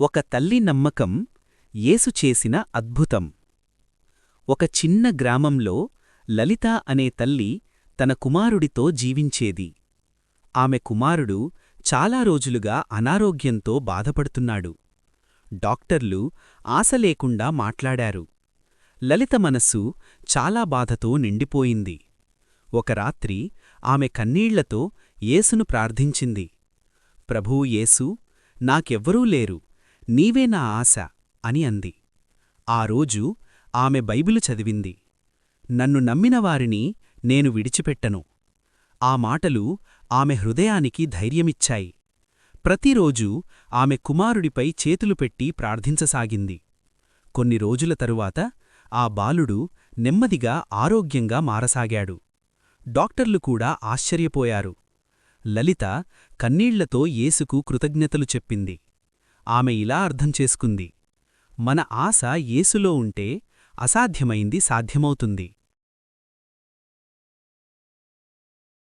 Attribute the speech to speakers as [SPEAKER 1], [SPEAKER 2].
[SPEAKER 1] ఒక తల్లి నమ్మకం యేసు చేసిన అద్భుతం. ఒక చిన్న గ్రామంలో లలిత అనే తల్లి తన కుమారుడితో జీవించేది. ఆమె కుమారుడు చాలా రోజులుగా అనారోగ్యంతో బాధపడుతున్నాడు. డాక్టర్లు ఆశ లేకుండా మాట్లాడారు. లలిత మనస్సు చాలా బాధతో నిండిపోయింది. ఒక రాత్రి ఆమె కన్నీళ్ళతో యేసును ప్రార్థించింది. ప్రభూ యేసు నాకెవ్వరూ లేరు. నీవే నా ఆశ అని అంది. ఆ రోజు ఆమె బైబిలు చదివింది. నన్ను నమ్మిన వారిని నేను విడిచిపెట్టను. ఆ మాటలు ఆమె హృదయానికి ధైర్యమిచ్చాయి. ప్రతిరోజూ ఆమె కుమారుడిపై చేతులు పెట్టి ప్రార్థించసాగింది. కొన్ని రోజుల తరువాత ఆ బాలుడు నెమ్మదిగా ఆరోగ్యంగా మారసాగాడు. డాక్టర్లు కూడా ఆశ్చర్యపోయారు. లలిత కన్నీళ్ళతో యేసుకు కృతజ్ఞతలు చెప్పింది. ఆమె ఇలా అర్థం చేసుకుంది. మన ఆశ యేసులో ఉంటే అసాధ్యమైంది సాధ్యమవుతుంది.